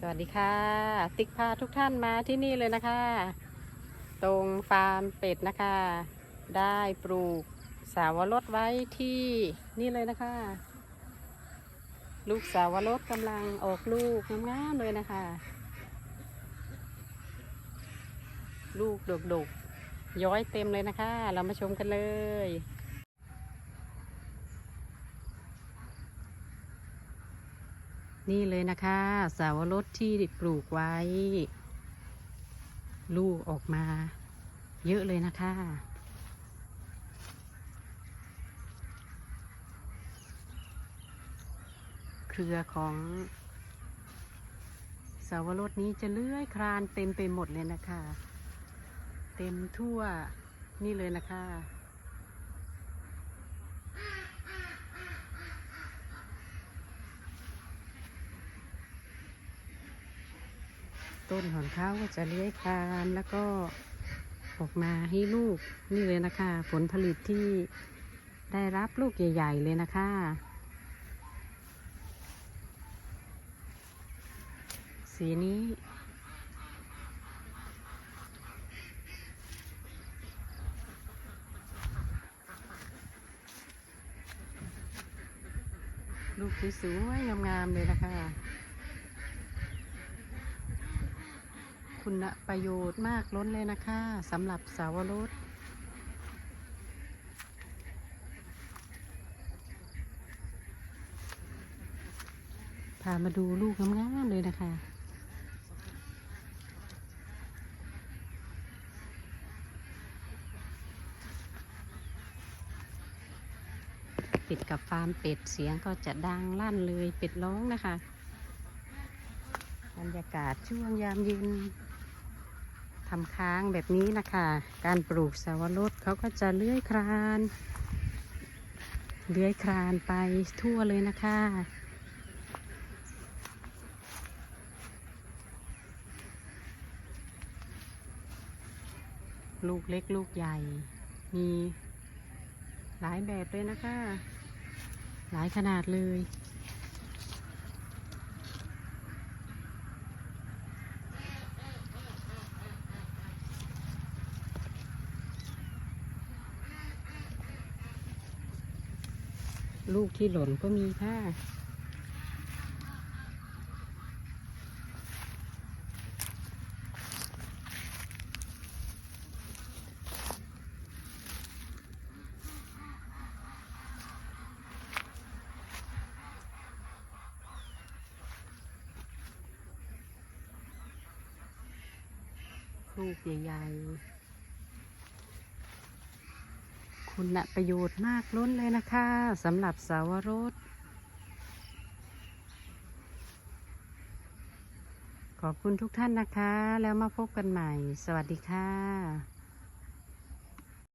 สวัสดีค่ะ ติ๊กพาทุกท่านมาที่นี่เลยนะคะ ตรงฟาร์มเป็ดนะคะ ได้ปลูกสาวรสไว้ที่นี่เลยนะคะ ลูกสาวรสกำลังออกลูกงามๆเลยนะคะ ลูกดกๆย้อยเต็มเลยนะคะ เรามาชมกันเลย นี่เลยนะคะ สาวรสที่ปลูกไว้ ลูกออกมา เยอะเลยนะคะ เครือของสาวรสนี้จะเลื้อยคลานเต็มไปหมดเลยนะคะ เต็มทั่วนี่เลยนะคะ ต้นของเขาก็จะเลื้อยคานแล้วก็ออกมาให้ลูกนี่เลยนะคะ ผลผลิตที่ได้รับลูกใหญ่ๆเลยนะคะสีนี้ ลูกสวยๆงามๆเลยนะคะ คุณประโยชน์มากล้นเลยนะคะสำหรับสาวรสพามาดูลูกงามๆเลยนะคะติดกับฟาร์มเป็ดเสียงก็จะดังลั่นเลยเป็ดร้องนะคะ บรรยากาศช่วงยามเย็น ทำค้างแบบนี้นะคะ การปลูกสาวรสเขาก็จะเลื้อยคลานเลื้อยคลานไปทั่วเลยนะคะ ลูกเล็กลูกใหญ่ มีหลายแบบเลยนะคะ หลายขนาดเลย ลูกที่หล่นก็มีค่ะ ลูกใหญ่ๆ คุณประโยชน์มากล้นเลยนะคะสำหรับสาวรสขอบคุณทุกท่านนะคะ แล้วมาพบกันใหม่ สวัสดีค่ะ